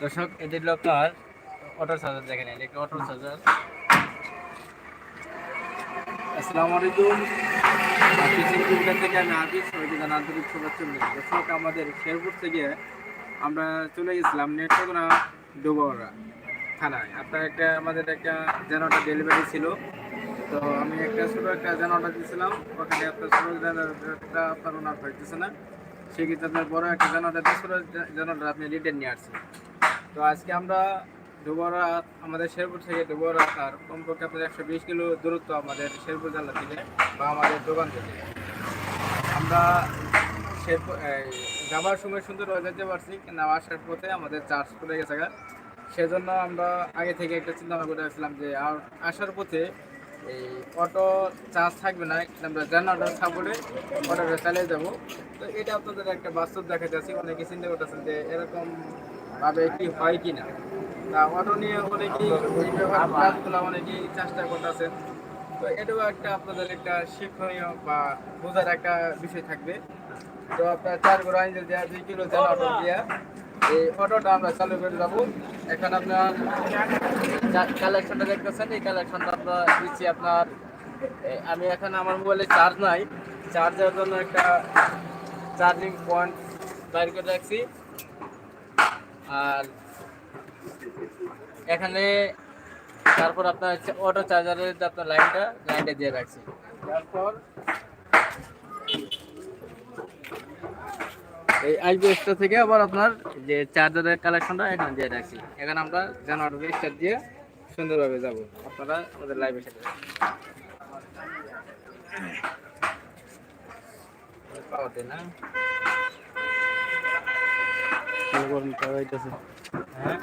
দর্শক, এদের হলো আপনার অটো চার্জার দেখেন, এটা একটা অটো চার্জার আসসালামু আলাইকুম। থেকে আমি আবির, সবাইকে আন্তরিক শুভেচ্ছা দর্শক, আমাদের শেরপুর থেকে আমরা চলে গেছিলাম নেত্রকোনা ডোবরা থানায়। আপনার একটা, আমাদের একটা জেনারেটর ডেলিভারি ছিল। তো আমি একটা ছোটো একটা জেনারেটর দিয়েছিলাম। ওখানে আপনার ছোটো জেনারেটরটা আপনার ওনার হইতেছে না। সেক্ষেত্রে আপনার বড় একটা দিয়ে ছোটো জেনারেটর আপনি রিটার্ন নিয়ে আসছেন। তো আজকে আমরা ডুবরা আমাদের শেরপুর থেকে ডুবরা আপনার কমপক্ষে আপনার একশো বিশ কিলো দূরত্ব আমাদের শেরপুর জেলা থেকে বা আমাদের দোকান থেকে। আমরা শেরপুর যাবার সময় সুন্দর হয়ে যেতে পারছি, কিন্তু আসার পথে আমাদের চার্জ পড়ে গেছে। সেজন্য আমরা আগে থেকে একটা চিন্তা ভাবনা করে রাখছিলাম যে আর আসার পথে এই অটো চার্জ থাকবে না আমরা জেনারেটর সাপোর্টে অটোটা চালিয়ে যাব। তো এটা আপনাদের একটা বাস্তব দেখা যাচ্ছে অনেকে চিন্তা করতেছেন যে এরকম ভাবে কি হয় কি না তা অটো নিয়ে অনেকেই কাজগুলো অনেকেই চেষ্টা করতেছেন। তো এটাও একটা আপনাদের একটা শিক্ষণীয় বা বোঝার একটা বিষয় থাকবে। তো আপনার চার গরু আইন দেওয়া দুই কিলো অটো দিয়া এই অটোটা আমরা চালু করে যাব এখন আপনার কালেকশনটা দেখতেছেন, এই কালেকশনটা আমরা দিচ্ছি আপনার আমি এখন আমার মোবাইলে চার্জ নাই। চার্জের জন্য একটা চার্জিং পয়েন্ট বাইর করে রাখছি। আর এখানে তারপর আপনার অটো চার্জারের আপনার লাইনটা লাইনটা দিয়ে রাখছি। তারপর এই আইবিএসটা থেকে আবার আপনার যে চার্জারের কালেকশনটা এখানে দিয়ে রাখছি। এখানে আমরা জানুয়ারি স্টার্ট দিয়ে সুন্দরভাবে যাব। আপনারা আমাদের লাইভে সাথে পাওয়াতে না? গরম হ্যাঁ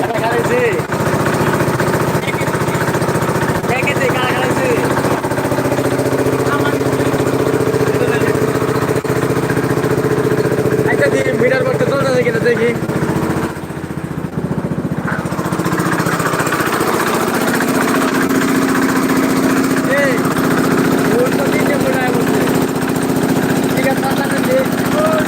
কাটা খাইছে দেখেছে কাটা খাইছে আচ্ছা দেখি মিটার করতে চলতেছে কিনা দেখি এই, ওর তো তিনটে মনে হয় বলছে। ঠিক আছে, তাড়াতাড়ি দে। ওই।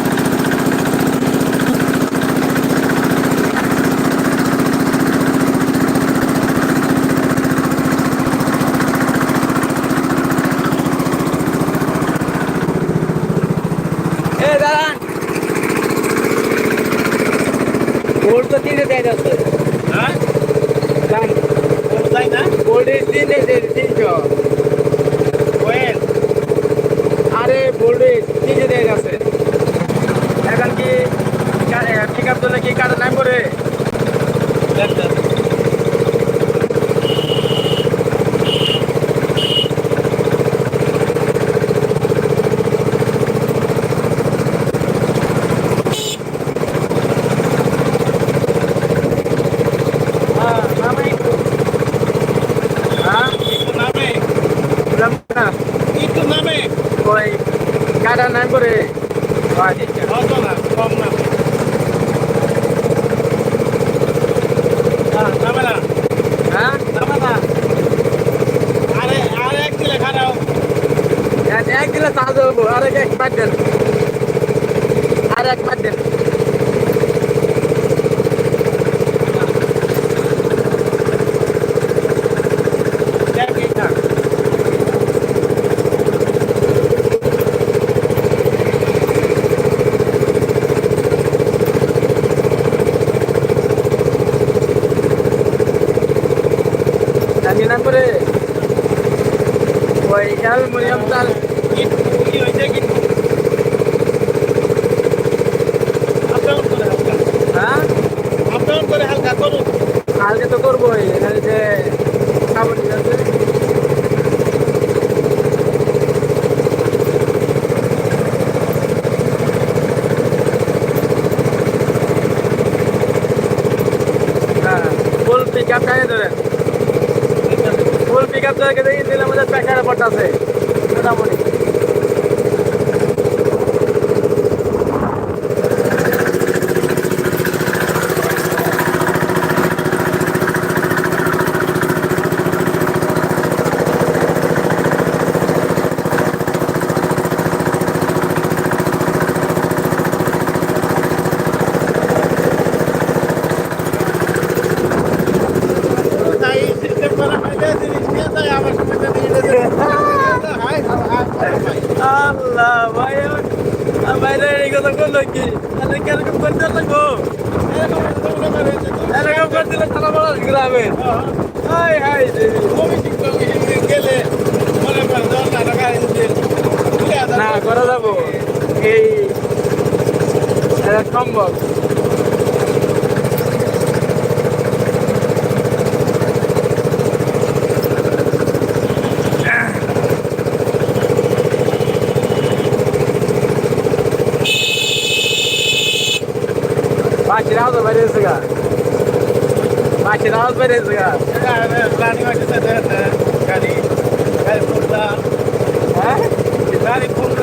এ দাঁড়ান গোল্ড তো তিনটে দেয় যাচ্ছে হ্যাঁ দাম তাই না গোল্ডের তিনটে দেয় তিনশো ওয়েল আরে গোল্ডের তিনটে দেয় যাচ্ছে এখন কি করলে কি কাজ নাম করে হ্যাঁ নামে হ্যাঁ একটু নামে নাম না একটু নামে ওই কাটা নাম করে আচ্ছা কত না কম না হ্যাঁ, নামে না হ্যাঁ নামে না আরে আরে এক দিলে খারাপ এক এক দিলে চার্জ হব আর এক এক বাদ দেন দেখি না আমি নাম করে ওই অ্যালুমিনিয়াম চাল ইট কি হয়েছে কিন্তু আপনার করে হালকা হ্যাঁ আপনার করে হালকা করুন কালকে তো করবোই, এখানে যে খাবার আছে পিক আপ ধরেন ফুল পিক আপ ধরে দিলে আমাদের প্যাকার পট আছে মোটামুটি তাই সিস্টেম করা হইলে জিনিস নিয়ে তাই আমার সাথে দিয়ে দেবে হাই হাই আল্লাহ ভাই বাইরে এই কথা করল কি তাহলে কীরকম করতে লাগবো এরকম করে দিলে থানা বড় গ্রামে হাই হাই দেবী গেলে মনে করেন দশ টাকা না করা যাব এই এটা সম্ভব পাখির আওয়াজ বেরিয়েছে গা পাখির আওয়াজ বেরিয়েছে গা গাড়ি মাঠে গাড়ি গাড়ি ফুলটা হ্যাঁ গাড়ি ফুল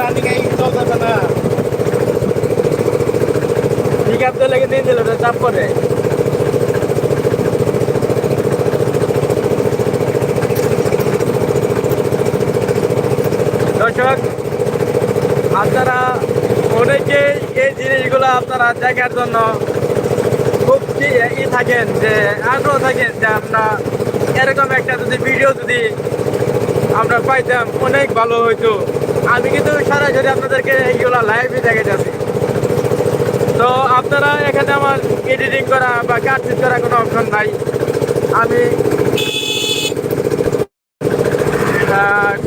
রানিং এই চলতে না ঠিক আছে লেগে দিয়ে দিল চাপ করে দর্শক আপনারা অনেকে এই জিনিসগুলো আপনারা দেখার জন্য খুব ই থাকেন যে, আগ্রহ থাকেন যে আমরা এরকম একটা যদি ভিডিও যদি আমরা পাইতাম, অনেক ভালো হইতো। আমি কিন্তু সরাসরি আপনাদেরকে এইগুলো লাইভে দেখে যাচ্ছি তো আপনারা এখানে আমার এডিটিং করা বা কাটছিট করা কোনো অপশন নাই। আমি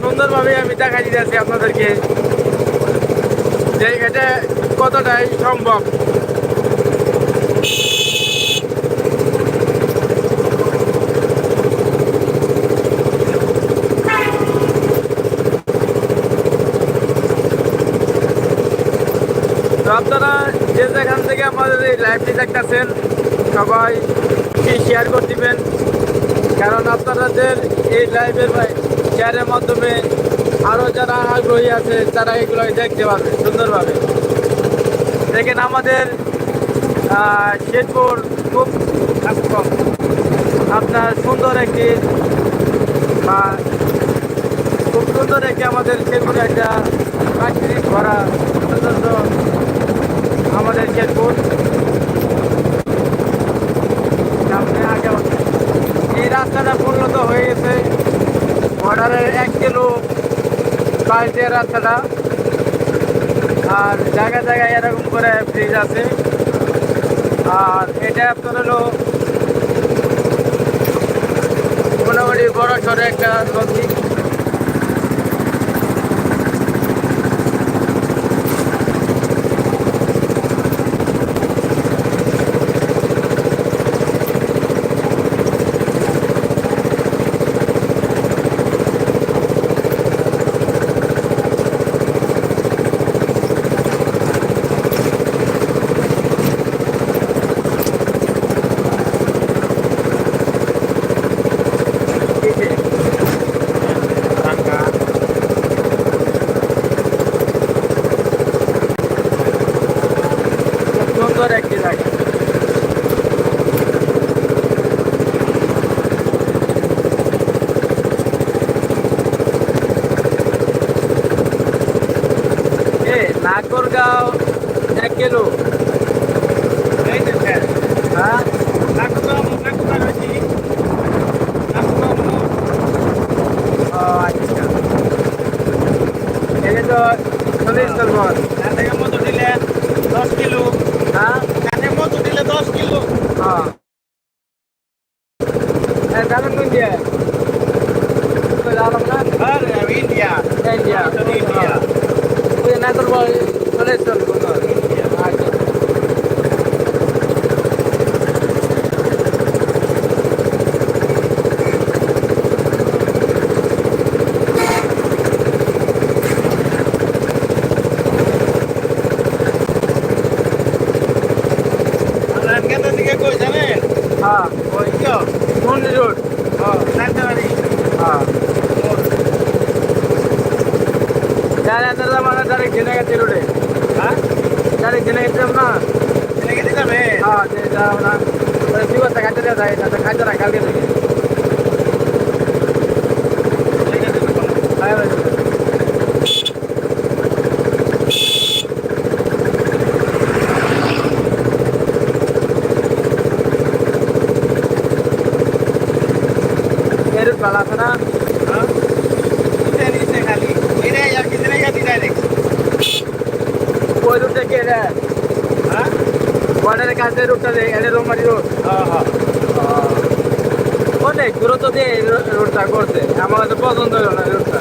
সুন্দরভাবে আমি দেখা দিতেছি আপনাদেরকে যে এটা কতটাই সম্ভব। আপনারা যে যেখান থেকে আমাদের এই লাইভটি দেখতেছেন, সবাই শেয়ার করে দিবেন? কারণ আপনাদের এই লাইভের শেয়ারের মাধ্যমে আরও যারা আগ্রহী আছে, তারা এগুলো দেখতে পাবে, সুন্দরভাবে। দেখেন আমাদের শেরপুর খুব আপনার সুন্দর একটি, বা খুব সুন্দর একটি আমাদের শেরপুরে একটা প্রাকৃতিক ভরা সৌন্দর্য আমাদের শেরপুর সামনে আগে এই রাস্তাটা পরিণত হয়ে গেছে। বর্ডারের এক কিলো বাইরের রাস্তাটা। আর জায়গায় জায়গায় এরকম করে ব্রিজ আছে। আর এটা আপনার হলো মোটামুটি বড় সড়ো একটা নদী গেছে রোডে হ্যাঁ? যারা জেনে গেছে না। এনে গেছি যাবে হ্যাঁ যে যারা না কি করতে খাইতে দেওয়া যায় না খাইতে না কালকে থেকে হ্যাঁ ভাই এর পালা আছে না হ্যাঁ নিচে নিচে খালি এনে আর কিছু নেই গেছি ডাইরেক্ট ওই রুটে কে রে হ্যাঁ? বর্ডারের কাছে রুটটা এটা রোমারি রোড অনেক দূরত্ব দিয়ে রোডটা করছে। আমার তো পছন্দ হলো না রোডটা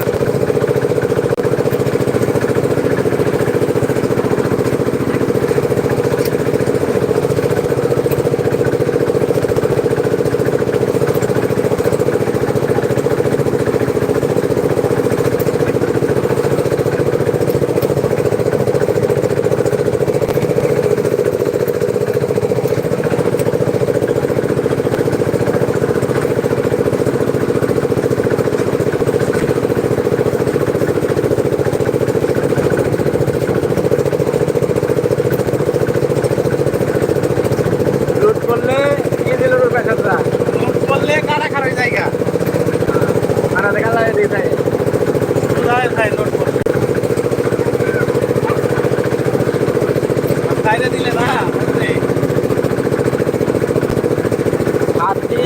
রুট করলে গিয়ে দিল রুট পেশাটা নোট করলে কারা খারাপ জায়গা আর দেখা লাগে দিতে কোথায় খাই নোট করলে বাইরে দিলে না নেই আপনি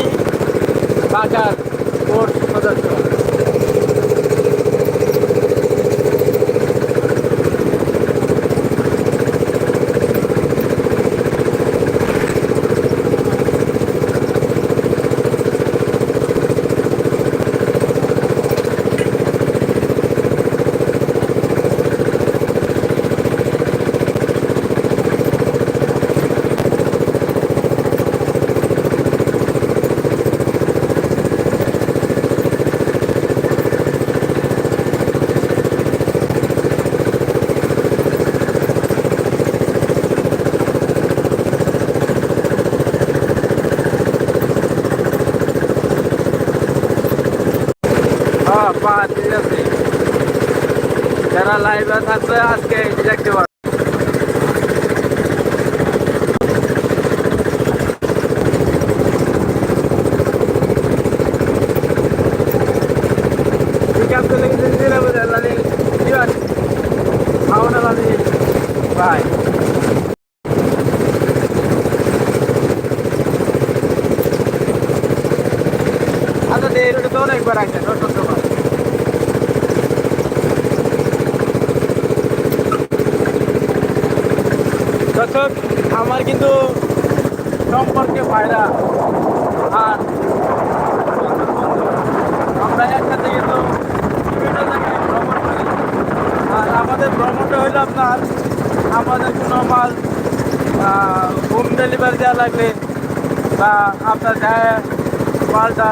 বাজার কোর্ট সদস্য পাঁচ ঠিক আছে? যারা লাইভে থাকবে আজকে এটি দেখতে পারবে ঠিক আছে লেগে দিলে বোঝা লালি ঠিক আছে খাওয়ানো লালি বাই আচ্ছা এই রোডে তো অনেকবার আসছে দশ বার দর্শক, আমার কিন্তু সম্পর্কে ভাইরা আর আমরা একসাথে কিন্তু বিভিন্ন জায়গায় ভ্রমণ করি। আর আমাদের ভ্রমণটা হইল আপনার, আমাদের কোনো মাল হোম ডেলিভারি দেওয়া লাগলে বা আপনার যায় মালটা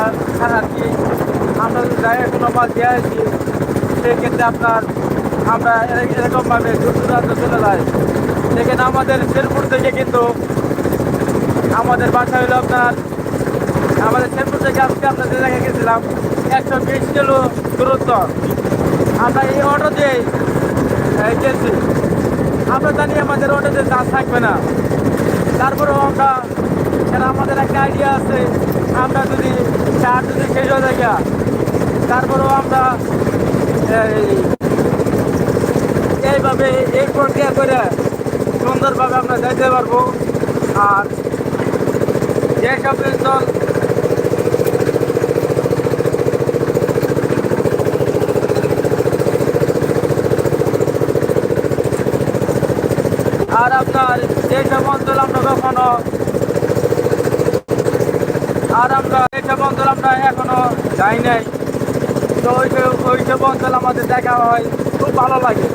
কি আমরা যায় কোনো মাল দিয়ে আসি সেক্ষেত্রে আপনার আমরা এরকমভাবে দূর দূরান্ত চলে যাই। সেখানে আমাদের শেরপুর থেকে কিন্তু আমাদের বাসা হলো আপনার আমাদের শেরপুর থেকে আজকে যে জায়গায় গেছিলাম একশো বিশ কিলো দূরত্ব। আমরা এই অটো দিয়ে গেছি আমরা জানি আমাদের অটোতে চার্জ থাকবে না। তারপরেও আমরা আমাদের একটা আইডিয়া আছে আমরা যদি চার যদি শেষ হয়ে গিয়া, তারপরেও আমরা এইভাবে এই প্রক্রিয়া করে সুন্দরভাবে আমরা যাইতে পারব। আর যেসব অঞ্চল আর আপনার যেসব অঞ্চল আমরা কখনো আর আমরা এইসব অঞ্চল আমরা এখনও যাই নাই, তো ওই ওই সব অঞ্চল আমাদের দেখা হয়। খুব ভালো লাগে।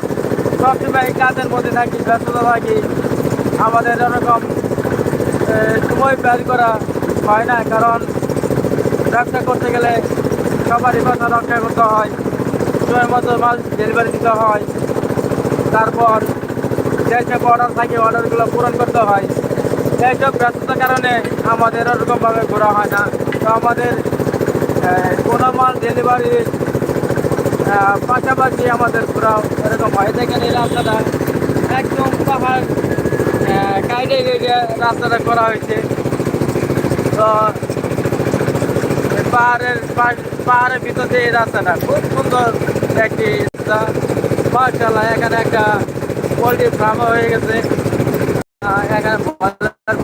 সবসময় এই কাজের মধ্যে থাকি, ব্যস্ততা থাকি। আমাদের এরকম সময় ব্যয় করা হয় না, কারণ ব্যবসা করতে গেলে সবারই কথা রক্ষা করতে হয়, সময় মতো মাল ডেলিভারি দিতে হয়। তারপর যেসব অর্ডার থাকে অর্ডারগুলো পূরণ করতে হয়। এইসব ব্যস্ততার কারণে আমাদের ওরকমভাবে ঘোরা হয় না। তো আমাদের কোনো মাল ডেলিভারি পাশাপাশি আমাদের ঘোরাও এরকম হয়। দেখেন এই রাস্তাটা একদম পাহাড় কাইডে গিয়ে রাস্তাটা করা হয়েছে। তো পাহাড়ের পাহাড়ের ভিতর দিয়ে রাস্তাটা খুব সুন্দর একটি মার্শাল্লাহ এখানে একটা পোলট্রি ফার্ম হয়ে গেছে। এখানে বাজার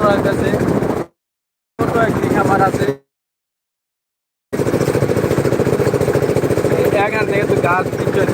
করা হয়েছে ছোট একটি খামার আছে এই এখান থেকে তো গাছ পিছনে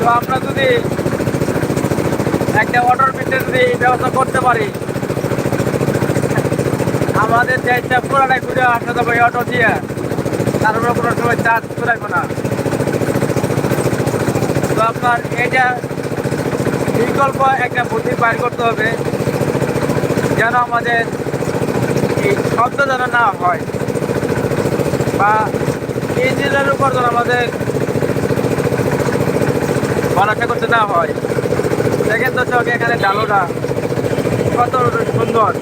তো আমরা যদি অটোর পিঠে যদি ব্যবস্থা করতে পারি, আমাদের দেশটা পুরাটাই ঘুরে আসতে এই অটো দিয়ে। তারপরে কোনো সময় চার্জ ঘুরাইবো না। তো আপনার এটা বিকল্প একটা বুদ্ধি বাইর করতে হবে, যেন আমাদের এই শব্দ যেন না হয়, বা ইঞ্জিনের উপর যেন আমাদের ভরসা করতে না হয়। দেখেন তো চোখে এখানে ডালোটা কত সুন্দর।